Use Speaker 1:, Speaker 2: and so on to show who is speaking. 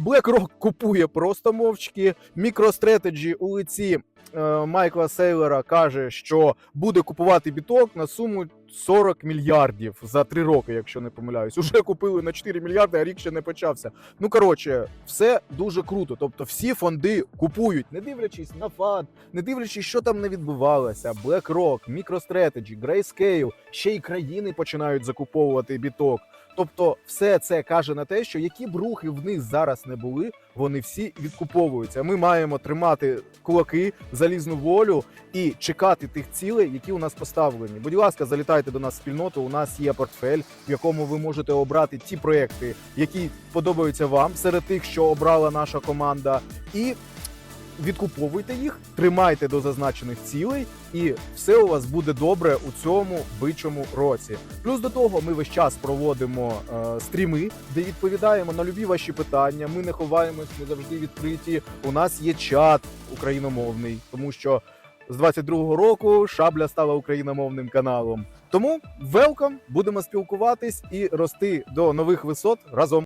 Speaker 1: BlackRock купує просто мовчки. MicroStrategy у лиці е, Майкла Сейлера каже, що буде купувати біток на суму 40 мільярдів за 3 роки, якщо не помиляюсь. Уже купили на 4 мільярди, а рік ще не почався. Ну коротше, все дуже круто. Тобто, всі фонди купують, не дивлячись на фад, не дивлячись, що там не відбувалося. BlackRock, MicroStrategy, Grayscale, ще й країни починають закуповувати біток. Тобто, все це каже на те, що які б рухи в них зараз не були, вони всі відкуповуються. Ми маємо тримати кулаки, залізну волю і чекати тих цілей, які у нас поставлені. Будь ласка, залітайте до нас спільноту. У нас є портфель, в якому ви можете обрати ті проекти, які подобаються вам серед тих, що обрала наша команда, і відкуповуйте їх, тримайте до зазначених цілей, і все у вас буде добре у цьому бичому році. Плюс до того, ми весь час проводимо е, стріми, де відповідаємо на любі ваші питання. Ми не ховаємось, ми завжди відкриті. У нас є чат україномовний, тому що з 22-го року шабля стала україномовним каналом. Тому велкам, будемо спілкуватись і рости до нових висот разом.